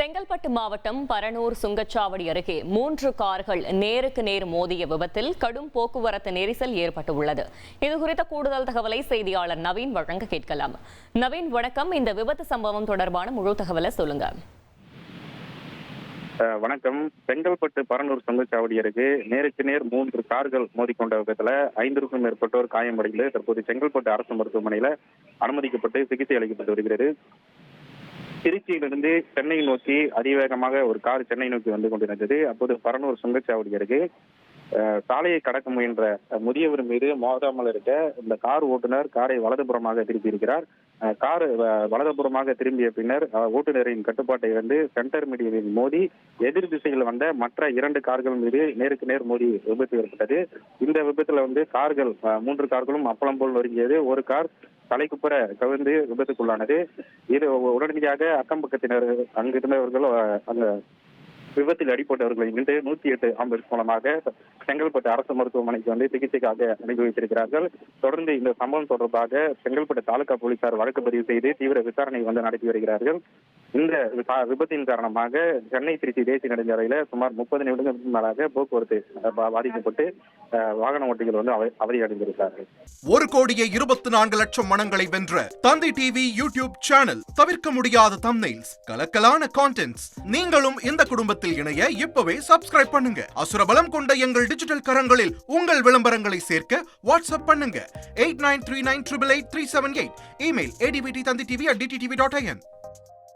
செங்கல்பட்டு மாவட்டம் பரனூர் சுங்கச்சாவடி அருகே மூன்று கார்கள் நேருக்கு நேர் மோதிய விபத்தில் கடும் போக்குவரத்து நெரிசல் ஏற்பட்டுள்ளது. இது குறித்த கூடுதல் தகவலை செய்தியாளர் நவீன் வழங்க கேட்கலாம். நவீன் வணக்கம். இந்த விபத்து சம்பவம் தொடர்பான முழு தகவலை சொல்லுங்க. அஹ் வணக்கம். செங்கல்பட்டு பரனூர் சுங்கச்சாவடி அருகே நேருக்கு நேர் மூன்று கார்கள் மோதிக்கொண்ட விபத்துல ஐந்திற்கும் மேற்பட்டோர் காயமடைந்து தற்போது செங்கல்பட்டு அரசு மருத்துவமனையில அனுமதிக்கப்பட்டு சிகிச்சை அளிக்கப்பட்டு வருகிறது. திருச்சியிலிருந்து சென்னை நோக்கி அதிவேகமாக ஒரு கார் சென்னை நோக்கி வந்து கொண்டிருந்தது. அப்போது பரனூர் சுங்கச்சாவடி அருகே சாலையை கடக்க முயன்ற முதியவர் மீது மோதாமல் இருக்க இந்த கார் ஓட்டுநர் காரை வலதுபுறமாக திருப்பி இருக்கிறார். அஹ், கார் வ- வலதுபுறமாக திரும்பிய பின்னர் அஹ், ஓட்டுநரின் கட்டுப்பாட்டை இழந்து சென்டர் மீடியவில் மோதி எதிர் திசையில் வந்த மற்ற இரண்டு கார்கள் மீது நேருக்கு நேர் மோதி விபத்து ஏற்பட்டது. இந்த விபத்துல வந்து கார்கள் அஹ், மூன்று கார்களும் அப்பளம் போல் நொறுங்கியது. ஒரு கார் தலைக்குப்புற கவிழ்ந்து விபத்துக்குள்ளானது. இது உடனடியாக அக்கம் பக்கத்தினர் அங்கிருந்தவர்கள் அங்க விபத்தில் அடிப்பட்டவர்களை மீண்டு நூத்தி எட்டு ஆம்புலன்ஸ் மூலமாக செங்கல்பட்டு அரசு மருத்துவமனைக்கு வந்து சிகிச்சைக்காக அனுப்பி வைத்திருக்கிறார்கள். தொடர்ந்து இந்த சம்பவம் தொடர்பாக செங்கல்பட்டு தாலுகா போலீசார் வழக்கு பதிவு செய்து தீவிர விசாரணை வந்து நடத்தி வருகிறார்கள். இந்த விபத்தின் காரணமாக சென்னை திருச்சி தேசிய நெடுஞ்சாலையில சுமார் முப்பது நிமிடங்களுக்கு மேலாக போக்குவரத்து பாதிக்கப்பட்டு வாகன ஓட்டிகள் வந்து அவ- அவதியடைந்திருக்கிறார்கள். ஒரு கோடியே இருபத்தி நான்கு லட்சம் மனங்களை வென்ற தந்தி டிவி யூடியூப் சேனல் தவிர்க்க முடியாத தம்னைல்ஸ் கலக்கலான கான்டென்ட்ஸ் நீங்களும் இந்த குடும்பத்தில் இணைய இப்பவே சப்ஸ்கிரைப் பண்ணுங்க. அசுரபலம் கொண்ட எங்கள் டிஜிட்டல் கரங்களில் உங்கள் விளம்பரங்களை சேர்க்க வாட்ஸ்அப் பண்ணுங்க. Eight nine three nine triple eight three seven eight email ADPD Thanthi TV at DTTV dot IN